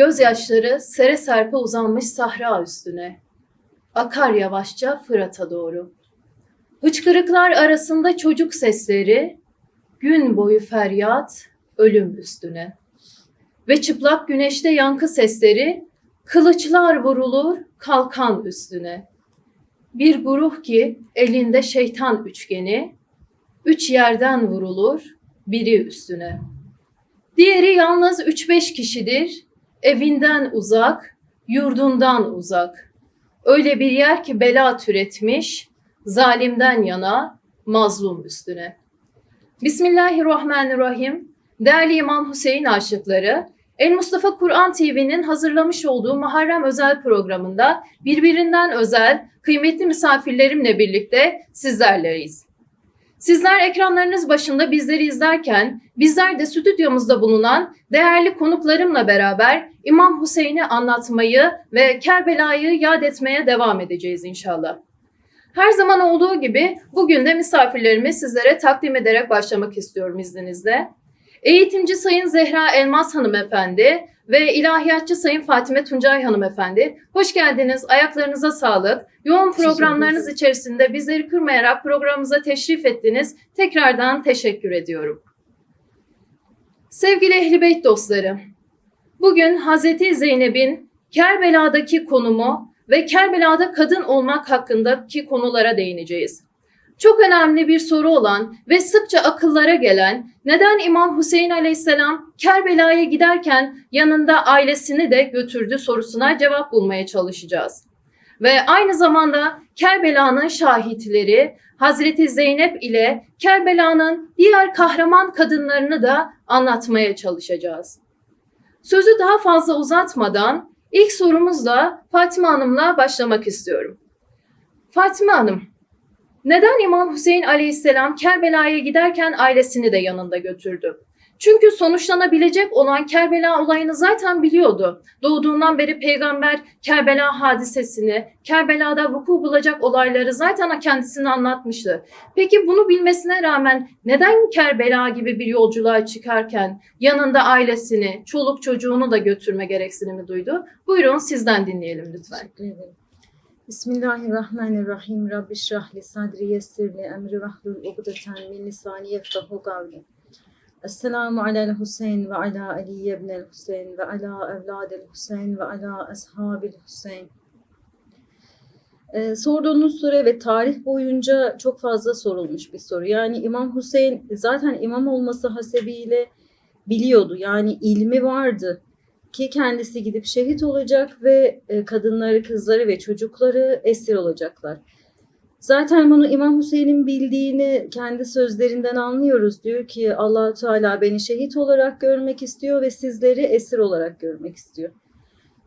Gözyaşları sere serpe uzanmış sahra üstüne. Akar yavaşça Fırat'a doğru. Hıçkırıklar arasında çocuk sesleri, gün boyu feryat, ölüm üstüne. Ve çıplak güneşte yankı sesleri, kılıçlar vurulur kalkan üstüne. Bir guruh ki elinde şeytan üçgeni, üç yerden vurulur biri üstüne. Diğeri yalnız üç beş kişidir, evinden uzak, yurdundan uzak. Öyle bir yer ki bela türetmiş, zalimden yana, mazlum üstüne. Bismillahirrahmanirrahim. Değerli İmam Hüseyin aşıkları, El Mustafa Kur'an TV'nin hazırlamış olduğu Muharrem özel programında birbirinden özel, kıymetli misafirlerimle birlikte sizlerleyiz. Sizler ekranlarınız başında bizleri izlerken bizler de stüdyomuzda bulunan değerli konuklarımla beraber İmam Hüseyin'i anlatmayı ve Kerbela'yı yad etmeye devam edeceğiz inşallah. Her zaman olduğu gibi bugün de misafirlerimi sizlere takdim ederek başlamak istiyorum izninizle. Eğitimci Sayın Zehra Elmas Hanımefendi ve ilahiyatçı Sayın Fatime Tuncay Hanımefendi. Hoş geldiniz. Ayaklarınıza sağlık. Yoğun programlarınız içerisinde bizleri kırmayarak programımıza teşrif ettiniz. Tekrardan teşekkür ediyorum. Sevgili Ehl-i Beyt dostları, bugün Hazreti Zeynep'in Kerbela'daki konumu ve Kerbela'da kadın olmak hakkındaki konulara değineceğiz. Çok önemli bir soru olan ve sıkça akıllara gelen neden İmam Hüseyin Aleyhisselam Kerbela'ya giderken yanında ailesini de götürdü sorusuna cevap bulmaya çalışacağız. Ve aynı zamanda Kerbela'nın şahitleri Hazreti Zeynep ile Kerbela'nın diğer kahraman kadınlarını da anlatmaya çalışacağız. Sözü daha fazla uzatmadan ilk sorumuzla Fatime Hanım'la başlamak istiyorum. Fatime Hanım, neden İmam Hüseyin Aleyhisselam Kerbela'ya giderken ailesini de yanında götürdü? Çünkü sonuçlanabilecek olan Kerbela olayını zaten biliyordu. Doğduğundan beri peygamber Kerbela hadisesini, Kerbela'da vuku bulacak olayları zaten kendisine anlatmıştı. Peki bunu bilmesine rağmen neden Kerbela gibi bir yolculuğa çıkarken yanında ailesini, çoluk çocuğunu da götürme gereksinimi duydu? Buyurun sizden dinleyelim lütfen. Teşekkür ederim. Bismillahirrahmanirrahim. Rabbi şrahli sadri yessirli emri vahlul ugdeten min lisani yefkahu kavli. Esselamu alel Hüseyin ve ala Ali ibnel Hüseyin ve ala evladel Hüseyin ve ala ashabil Hüseyin. Ee, sorduğunuz soru ve tarih boyunca çok fazla sorulmuş bir soru. Yani İmam Hüseyin zaten imam olması hasebiyle biliyordu. Yani ilmi vardı ki kendisi gidip şehit olacak ve e, kadınları, kızları ve çocukları esir olacaklar. Zaten bunu İmam Hüseyin'in bildiğini kendi sözlerinden anlıyoruz. Diyor ki allah Teala beni şehit olarak görmek istiyor ve sizleri esir olarak görmek istiyor.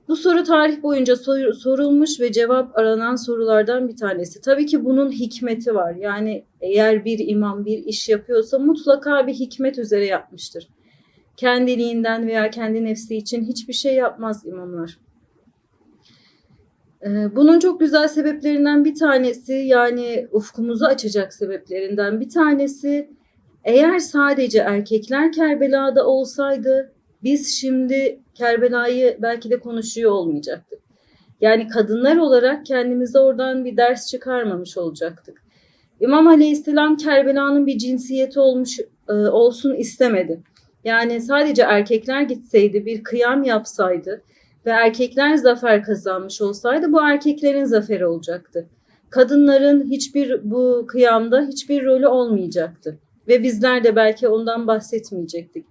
Bu soru tarih boyunca sor- sorulmuş ve cevap aranan sorulardan bir tanesi. Tabii ki bunun hikmeti var. Yani eğer bir imam bir iş yapıyorsa mutlaka bir hikmet üzere yapmıştır kendiliğinden veya kendi nefsi için hiçbir şey yapmaz imamlar. Ee, Bunun çok güzel sebeplerinden bir tanesi yani ufkumuzu açacak sebeplerinden bir tanesi eğer sadece erkekler Kerbela'da olsaydı biz şimdi Kerbela'yı belki de konuşuyor olmayacaktık. Yani kadınlar olarak kendimize oradan bir ders çıkarmamış olacaktık. İmam Aleyhisselam Kerbela'nın bir cinsiyeti olmuş e, olsun istemedi. Yani sadece erkekler gitseydi, bir kıyam yapsaydı ve erkekler zafer kazanmış olsaydı bu erkeklerin zaferi olacaktı. Kadınların hiçbir bu kıyamda hiçbir rolü olmayacaktı ve bizler de belki ondan bahsetmeyecektik.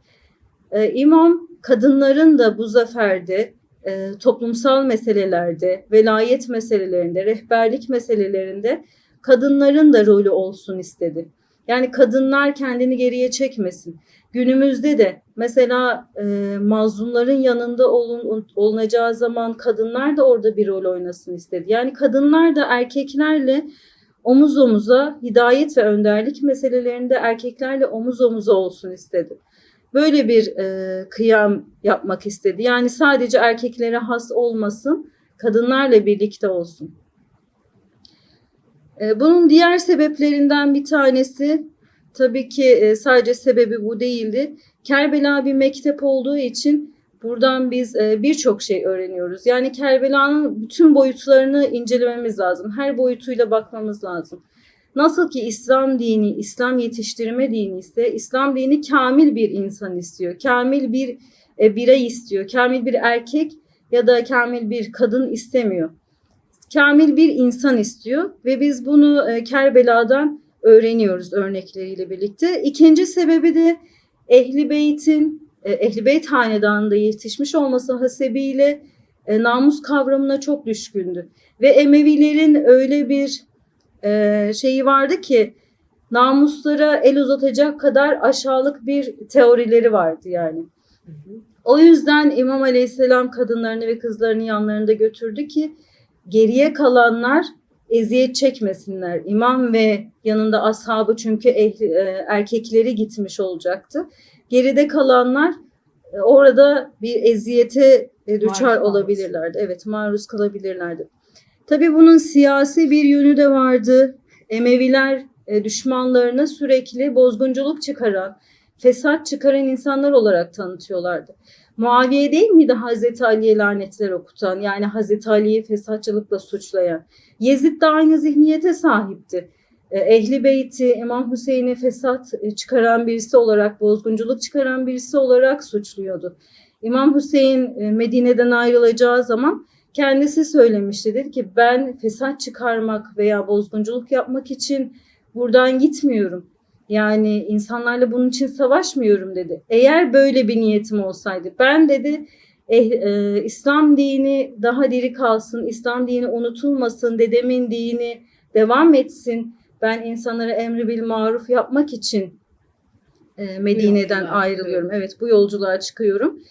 Ee, İmam kadınların da bu zaferde e, toplumsal meselelerde, velayet meselelerinde, rehberlik meselelerinde kadınların da rolü olsun istedi. Yani kadınlar kendini geriye çekmesin. Günümüzde de mesela e, mazlumların yanında olun, olunacağı zaman kadınlar da orada bir rol oynasın istedi. Yani kadınlar da erkeklerle omuz omuza hidayet ve önderlik meselelerinde erkeklerle omuz omuza olsun istedi. Böyle bir e, kıyam yapmak istedi. Yani sadece erkeklere has olmasın, kadınlarla birlikte olsun. E, bunun diğer sebeplerinden bir tanesi tabii ki e, sadece sebebi bu değildi. Kerbela bir mektep olduğu için Buradan biz e, birçok şey öğreniyoruz. Yani Kerbela'nın bütün boyutlarını incelememiz lazım. Her boyutuyla bakmamız lazım. Nasıl ki İslam dini, İslam yetiştirme dini ise İslam dini kamil bir insan istiyor. Kamil bir birey istiyor. Kamil bir erkek ya da kamil bir kadın istemiyor. Kamil bir insan istiyor ve biz bunu e, Kerbela'dan öğreniyoruz örnekleriyle birlikte. İkinci sebebi de Ehli Beyt'in e, Ehli Beyt hanedanında yetişmiş olması hasebiyle e, namus kavramına çok düşkündü. Ve Emevilerin öyle bir e, şeyi vardı ki namuslara el uzatacak kadar aşağılık bir teorileri vardı yani. O yüzden İmam Aleyhisselam kadınlarını ve kızlarını yanlarında götürdü ki geriye kalanlar eziyet çekmesinler. İmam ve yanında ashabı çünkü ehli, e, erkekleri gitmiş olacaktı. Geride kalanlar e, orada bir eziyete e, düçar Maruz olabilirlerdi. Evet maruz kalabilirlerdi. Tabii bunun siyasi bir yönü de vardı. Emeviler e, düşmanlarına sürekli bozgunculuk çıkaran, fesat çıkaran insanlar olarak tanıtıyorlardı. Muaviye değil miydi Hazreti Ali'ye lanetler okutan yani Hazreti Ali'yi fesatçılıkla suçlayan? Yezid de aynı zihniyete sahipti. E, Ehli Beyti İmam Hüseyin'i fesat e, çıkaran birisi olarak, bozgunculuk çıkaran birisi olarak suçluyordu. İmam Hüseyin e, Medine'den ayrılacağı zaman kendisi söylemişti. Dedi ki ben fesat çıkarmak veya bozgunculuk yapmak için buradan gitmiyorum. Yani insanlarla bunun için savaşmıyorum dedi. Eğer böyle bir niyetim olsaydı ben dedi eh, e, İslam dini daha diri kalsın, İslam dini unutulmasın, dedemin dini devam etsin. Ben insanlara emri bil maruf yapmak için e, Medine'den ayrılıyorum. Evet bu yolculuğa çıkıyorum.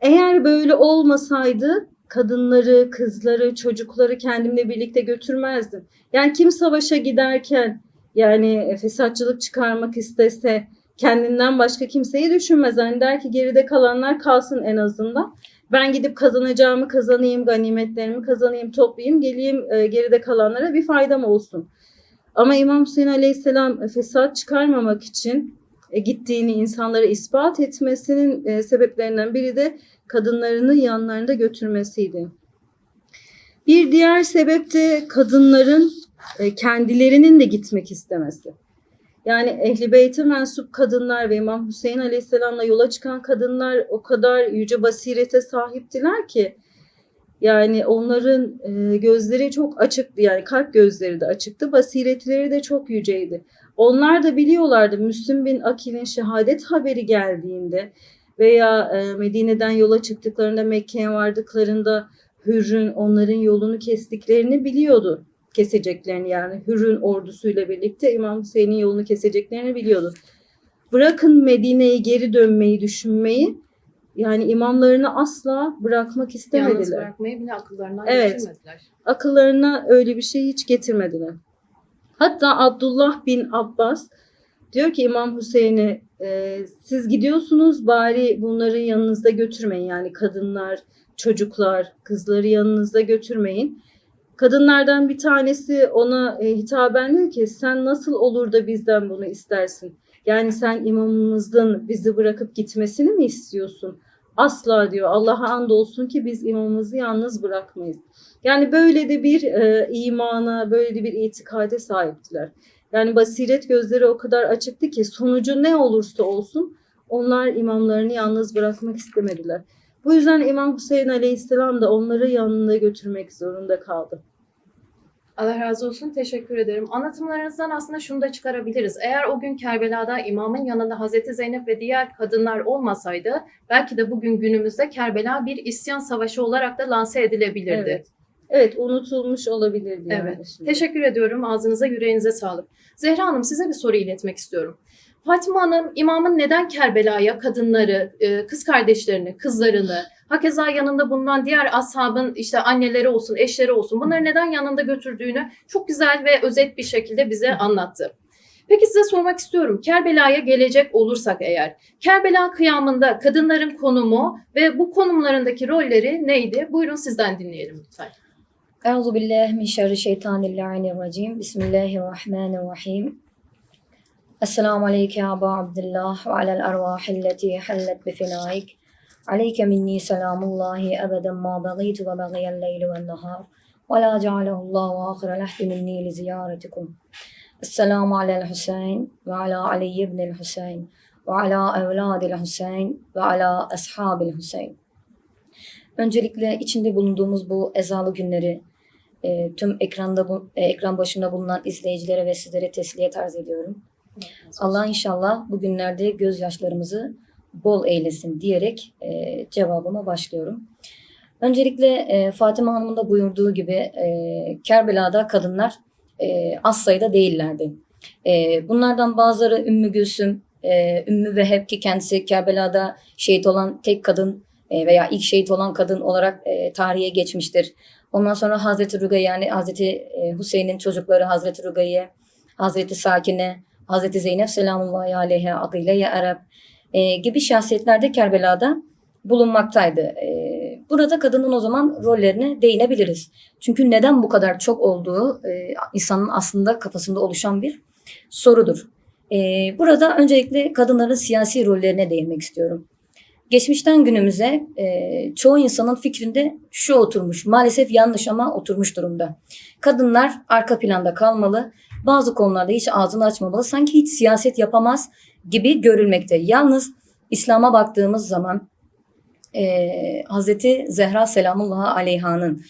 Eğer böyle olmasaydı kadınları, kızları, çocukları kendimle birlikte götürmezdim. Yani kim savaşa giderken yani fesatçılık çıkarmak istese kendinden başka kimseyi düşünmez. Hani der ki geride kalanlar kalsın en azından. Ben gidip kazanacağımı kazanayım, ganimetlerimi kazanayım, toplayayım, geleyim e, geride kalanlara bir faydam olsun. Ama İmam Hüseyin Aleyhisselam e, fesat çıkarmamak için e, gittiğini insanlara ispat etmesinin e, sebeplerinden biri de kadınlarını yanlarında götürmesiydi. Bir diğer sebep de kadınların e, kendilerinin de gitmek istemesi. Yani Ehli Beyt'e mensup kadınlar ve İmam Hüseyin Aleyhisselam'la yola çıkan kadınlar o kadar yüce basirete sahiptiler ki yani onların e, gözleri çok açıktı yani kalp gözleri de açıktı basiretleri de çok yüceydi. Onlar da biliyorlardı Müslüm bin Akil'in şehadet haberi geldiğinde veya e, Medine'den yola çıktıklarında Mekke'ye vardıklarında Hürr'ün onların yolunu kestiklerini biliyordu. Keseceklerini yani Hürr'ün ordusuyla birlikte İmam Hüseyin'in yolunu keseceklerini biliyordu. Bırakın Medine'ye geri dönmeyi düşünmeyi yani imamlarını asla bırakmak Yalnız istemediler. bırakmayı bile akıllarından Evet. geçirmediler. Akıllarına öyle bir şey hiç getirmediler. Hatta Abdullah bin Abbas diyor ki İmam Hüseyin'e e, siz gidiyorsunuz bari bunları yanınızda götürmeyin. Yani kadınlar, çocuklar, kızları yanınızda götürmeyin. Kadınlardan bir tanesi ona e, hitaben diyor ki sen nasıl olur da bizden bunu istersin? Yani sen imamımızın bizi bırakıp gitmesini mi istiyorsun? Asla diyor Allah'a andolsun ki biz imamımızı yalnız bırakmayız. Yani böyle de bir e, imana, böyle de bir itikade sahiptiler. Yani basiret gözleri o kadar açıktı ki sonucu ne olursa olsun onlar imamlarını yalnız bırakmak istemediler. Bu yüzden İmam Hüseyin Aleyhisselam da onları yanında götürmek zorunda kaldı. Allah razı olsun. Teşekkür ederim. Anlatımlarınızdan aslında şunu da çıkarabiliriz. Eğer o gün Kerbela'da imamın yanında Hazreti Zeynep ve diğer kadınlar olmasaydı belki de bugün günümüzde Kerbela bir isyan savaşı olarak da lanse edilebilirdi. Evet. Evet unutulmuş olabilirdi. yani Evet. şimdi. Teşekkür ediyorum. Ağzınıza yüreğinize sağlık. Zehra Hanım size bir soru iletmek istiyorum. Fatma Hanım imamın neden Kerbela'ya kadınları, e, kız kardeşlerini, kızlarını, hakeza yanında bulunan diğer ashabın işte anneleri olsun, eşleri olsun bunları neden yanında götürdüğünü çok güzel ve özet bir şekilde bize anlattı. Peki size sormak istiyorum. Kerbela'ya gelecek olursak eğer, Kerbela kıyamında kadınların konumu ve bu konumlarındaki rolleri neydi? Buyurun sizden dinleyelim lütfen. Euzu billahi min şerri şeytanillahirracim. Bismillahirrahmanirrahim. السلام عليك يا أبا عبد الله وعلى الأرواح التي حلت بفنائك عليك مني سلام الله أبدا ما بغيت وبغي الليل والنهار ولا جعله الله آخر العهد مني لزيارتكم السلام على الحسين وعلى علي بن الحسين وعلى أولاد الحسين وعلى أصحاب الحسين Öncelikle içinde bulunduğumuz bu ezalı günleri e, tüm ekranda bu, e, ekran başında bulunan izleyicilere ve sizlere tesliyet arz ediyorum. Allah inşallah bu günlerde gözyaşlarımızı bol eylesin diyerek e, cevabıma başlıyorum. Öncelikle e, Fatıma Hanım'ın da buyurduğu gibi e, Kerbela'da kadınlar e, az sayıda değillerdi. E, bunlardan bazıları Ümmü Gülsüm, e, Ümmü Veheb ki kendisi Kerbela'da şehit olan tek kadın e, veya ilk şehit olan kadın olarak e, tarihe geçmiştir. Ondan sonra Hazreti Rugayye yani Hazreti e, Hüseyin'in çocukları Hazreti Rugayye, Hazreti Sakine, Hazreti Zeynep selamullahi aleyhe adıyla ya Arap e, gibi şahsiyetler de Kerbela'da bulunmaktaydı. E, burada kadının o zaman rollerine değinebiliriz. Çünkü neden bu kadar çok olduğu e, insanın aslında kafasında oluşan bir sorudur. E, burada öncelikle kadınların siyasi rollerine değinmek istiyorum. Geçmişten günümüze e, çoğu insanın fikrinde şu oturmuş, maalesef yanlış ama oturmuş durumda. Kadınlar arka planda kalmalı, bazı konularda hiç ağzını açmamalı, sanki hiç siyaset yapamaz gibi görülmekte. Yalnız İslam'a baktığımız zaman e, Hazreti Zehra Selamullah Aleyha'nın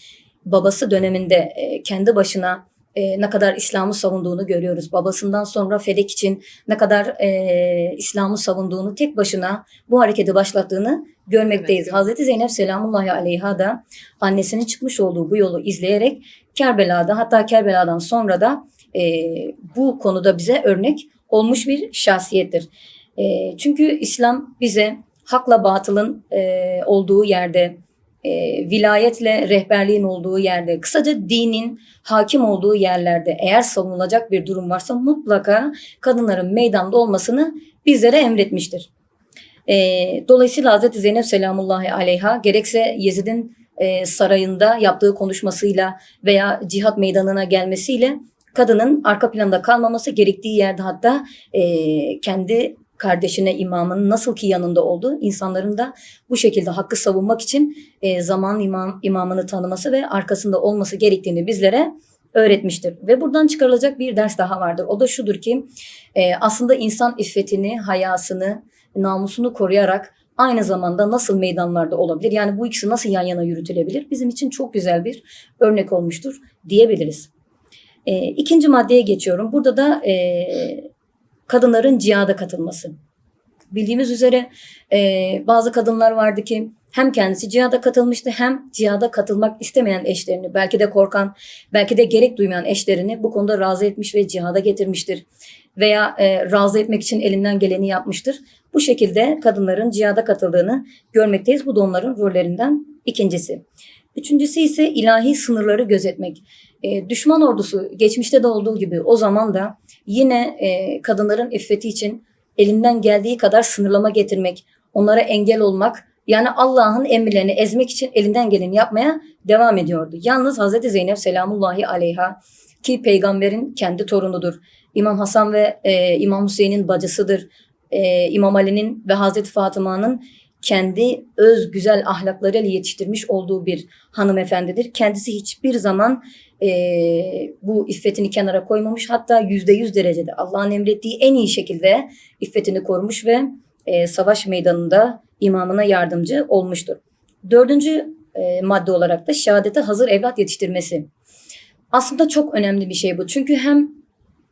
babası döneminde e, kendi başına e, ne kadar İslam'ı savunduğunu görüyoruz. Babasından sonra Fedek için ne kadar e, İslam'ı savunduğunu tek başına bu hareketi başlattığını görmekteyiz. Evet. Hazreti Zeynep Selamullahi Aleyha da annesinin çıkmış olduğu bu yolu izleyerek Kerbela'da hatta Kerbela'dan sonra da e, bu konuda bize örnek olmuş bir şahsiyettir. E, çünkü İslam bize hakla batılın e, olduğu yerde, e, vilayetle rehberliğin olduğu yerde, kısaca dinin hakim olduğu yerlerde eğer savunulacak bir durum varsa mutlaka kadınların meydanda olmasını bizlere emretmiştir. E, dolayısıyla Hazreti Zeynep Selamullahi Aleyha gerekse Yezid'in e, sarayında yaptığı konuşmasıyla veya cihat meydanına gelmesiyle kadının arka planda kalmaması gerektiği yerde hatta e, kendi kardeşine imamın nasıl ki yanında olduğu insanların da bu şekilde hakkı savunmak için e, zaman imam, imamını tanıması ve arkasında olması gerektiğini bizlere öğretmiştir. Ve buradan çıkarılacak bir ders daha vardır. O da şudur ki e, aslında insan iffetini, hayasını, namusunu koruyarak aynı zamanda nasıl meydanlarda olabilir? Yani bu ikisi nasıl yan yana yürütülebilir? Bizim için çok güzel bir örnek olmuştur diyebiliriz. E, ikinci maddeye geçiyorum. Burada da e, kadınların cihada katılması. Bildiğimiz üzere e, bazı kadınlar vardı ki hem kendisi cihada katılmıştı hem cihada katılmak istemeyen eşlerini belki de korkan belki de gerek duymayan eşlerini bu konuda razı etmiş ve cihada getirmiştir. Veya e, razı etmek için elinden geleni yapmıştır. Bu şekilde kadınların cihada katıldığını görmekteyiz. Bu da onların rollerinden ikincisi. Üçüncüsü ise ilahi sınırları gözetmek. E, düşman ordusu geçmişte de olduğu gibi o zaman da yine e, kadınların iffeti için elinden geldiği kadar sınırlama getirmek, onlara engel olmak, yani Allah'ın emirlerini ezmek için elinden geleni yapmaya devam ediyordu. Yalnız Hazreti Zeynep selamullahi aleyha ki peygamberin kendi torunudur. İmam Hasan ve e, İmam Hüseyin'in bacısıdır. E, İmam Ali'nin ve Hazreti Fatıma'nın kendi öz güzel ahlaklarıyla yetiştirmiş olduğu bir hanımefendidir. Kendisi hiçbir zaman e, bu iffetini kenara koymamış. Hatta yüzde yüz derecede Allah'ın emrettiği en iyi şekilde iffetini korumuş ve e, savaş meydanında imamına yardımcı olmuştur. Dördüncü e, madde olarak da şehadete hazır evlat yetiştirmesi. Aslında çok önemli bir şey bu. Çünkü hem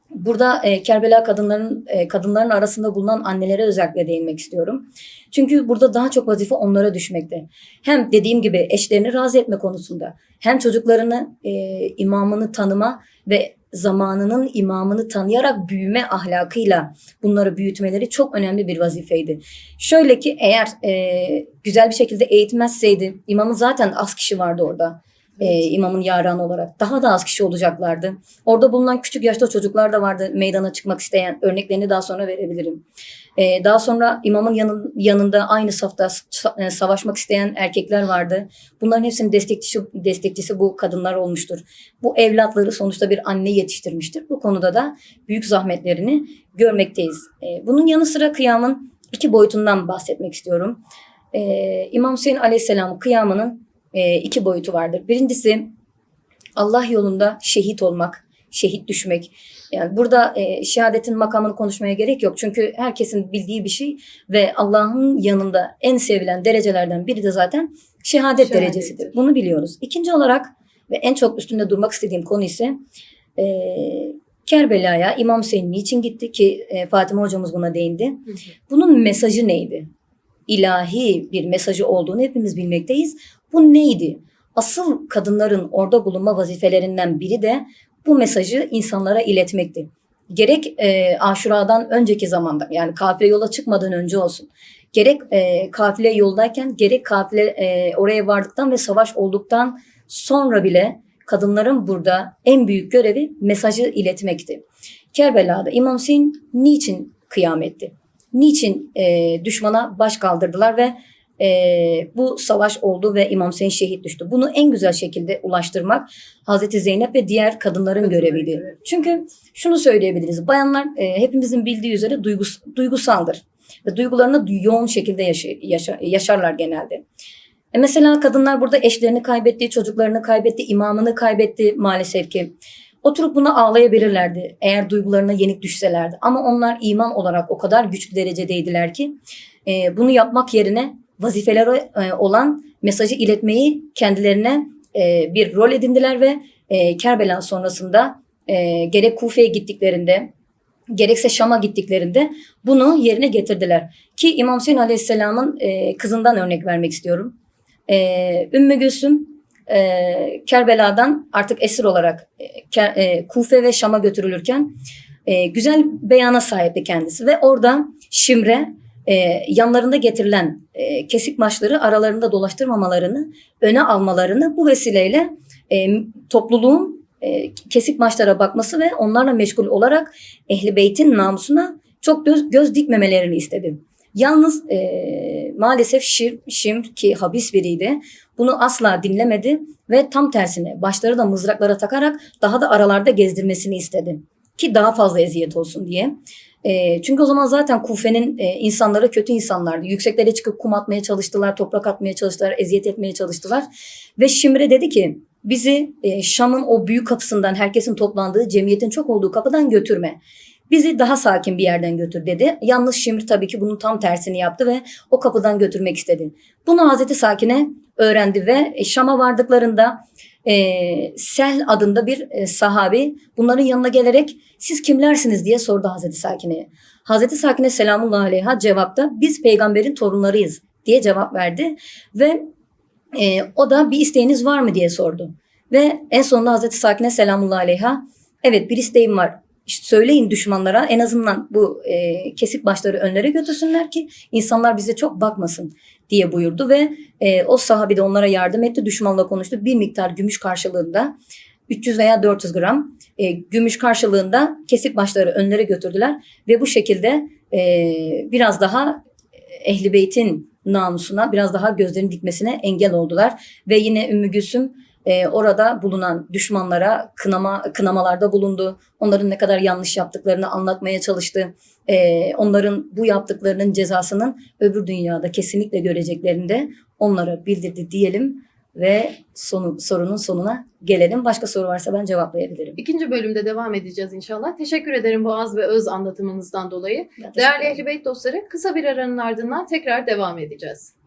Burada e, Kerbela kadınların e, kadınların arasında bulunan annelere özellikle değinmek istiyorum. Çünkü burada daha çok vazife onlara düşmekte. Hem dediğim gibi eşlerini razı etme konusunda, hem çocuklarını e, imamını tanıma ve zamanının imamını tanıyarak büyüme ahlakıyla bunları büyütmeleri çok önemli bir vazifeydi. Şöyle ki eğer e, güzel bir şekilde eğitmezseydi, imamın zaten az kişi vardı orada e, imamın yaranı olarak. Daha da az kişi olacaklardı. Orada bulunan küçük yaşta çocuklar da vardı meydana çıkmak isteyen. Örneklerini daha sonra verebilirim. E, daha sonra imamın yanın, yanında aynı safta sa- e, savaşmak isteyen erkekler vardı. Bunların hepsinin destekçisi, destekçisi bu kadınlar olmuştur. Bu evlatları sonuçta bir anne yetiştirmiştir. Bu konuda da büyük zahmetlerini görmekteyiz. E, bunun yanı sıra kıyamın iki boyutundan bahsetmek istiyorum. Ee, İmam Hüseyin Aleyhisselam kıyamının iki boyutu vardır. Birincisi Allah yolunda şehit olmak, şehit düşmek. Yani burada e, şehadetin makamını konuşmaya gerek yok. Çünkü herkesin bildiği bir şey ve Allah'ın yanında en sevilen derecelerden biri de zaten şehadet Şehadettir. derecesidir. Bunu biliyoruz. İkinci olarak ve en çok üstünde durmak istediğim konu ise e, Kerbela'ya İmam Hüseyin niçin gitti ki e, Fatıma hocamız buna değindi. Bunun mesajı neydi? İlahi bir mesajı olduğunu hepimiz bilmekteyiz. Bu neydi? Asıl kadınların orada bulunma vazifelerinden biri de bu mesajı insanlara iletmekti. Gerek e, Aşura'dan önceki zamanda yani kafile yola çıkmadan önce olsun. Gerek e, kafile yoldayken gerek kafile e, oraya vardıktan ve savaş olduktan sonra bile kadınların burada en büyük görevi mesajı iletmekti. Kerbela'da İmam Hüseyin niçin kıyam etti? Niçin e, düşmana baş kaldırdılar ve e, bu savaş oldu ve İmam Hüseyin şehit düştü. Bunu en güzel şekilde ulaştırmak Hazreti Zeynep ve diğer kadınların göreviydi. görevi. Çünkü şunu söyleyebiliriz. Bayanlar e, hepimizin bildiği üzere duygus, duygusaldır. Ve duygularını yoğun şekilde yaşa- yaşa- yaşarlar genelde. E mesela kadınlar burada eşlerini kaybetti, çocuklarını kaybetti, imamını kaybetti maalesef ki. Oturup buna ağlayabilirlerdi eğer duygularına yenik düşselerdi. Ama onlar iman olarak o kadar güçlü derecedeydiler ki e, bunu yapmak yerine vazifeleri e, olan mesajı iletmeyi kendilerine e, bir rol edindiler ve e, Kerbela sonrasında gerek Kufe'ye gittiklerinde gerekse Şam'a gittiklerinde bunu yerine getirdiler. Ki İmam Hüseyin Aleyhisselam'ın kızından örnek vermek istiyorum. Ümmü Gülsüm Kerbela'dan artık esir olarak e, Kufe ve Şam'a götürülürken güzel beyana sahipti kendisi ve orada Şimre e, yanlarında getirilen e, kesik maçları aralarında dolaştırmamalarını, öne almalarını bu vesileyle e, topluluğun e, kesik maçlara bakması ve onlarla meşgul olarak Ehli Beyt'in namusuna çok göz, göz dikmemelerini istedi. Yalnız e, maalesef Şir, Şimr ki habis biriydi bunu asla dinlemedi ve tam tersine başları da mızraklara takarak daha da aralarda gezdirmesini istedi. Ki daha fazla eziyet olsun diye. E, çünkü o zaman zaten Kufe'nin e, insanları kötü insanlardı. Yükseklere çıkıp kum atmaya çalıştılar, toprak atmaya çalıştılar, eziyet etmeye çalıştılar. Ve Şimre dedi ki bizi e, Şam'ın o büyük kapısından herkesin toplandığı, cemiyetin çok olduğu kapıdan götürme. Bizi daha sakin bir yerden götür dedi. Yalnız Şimri tabii ki bunun tam tersini yaptı ve o kapıdan götürmek istedi. Bunu Hazreti Sakine öğrendi ve e, Şam'a vardıklarında e, Sel adında bir e, sahabi bunların yanına gelerek siz kimlersiniz diye sordu Hazreti Sakine'ye. Hazreti Sakine selamullahi aleyha cevapta biz peygamberin torunlarıyız diye cevap verdi ve e, o da bir isteğiniz var mı diye sordu. Ve en sonunda Hazreti Sakine selamullahi aleyha evet bir isteğim var. İşte söyleyin düşmanlara en azından bu e, kesik başları önlere götürsünler ki insanlar bize çok bakmasın diye buyurdu ve e, o sahabi de onlara yardım etti. Düşmanla konuştu. Bir miktar gümüş karşılığında 300 veya 400 gram e, gümüş karşılığında kesik başları önlere götürdüler ve bu şekilde e, biraz daha Ehli Beyt'in namusuna biraz daha gözlerini dikmesine engel oldular ve yine Ümmü Gülsüm e, orada bulunan düşmanlara kınama kınamalarda bulundu. Onların ne kadar yanlış yaptıklarını anlatmaya çalıştı. E, onların bu yaptıklarının cezasının öbür dünyada kesinlikle göreceklerini de onlara bildirdi diyelim ve sonu, sorunun sonuna gelelim. Başka soru varsa ben cevaplayabilirim. İkinci bölümde devam edeceğiz inşallah. Teşekkür ederim bu az ve öz anlatımınızdan dolayı. Değerli ederim. Ehli Beyt dostları kısa bir aranın ardından tekrar devam edeceğiz.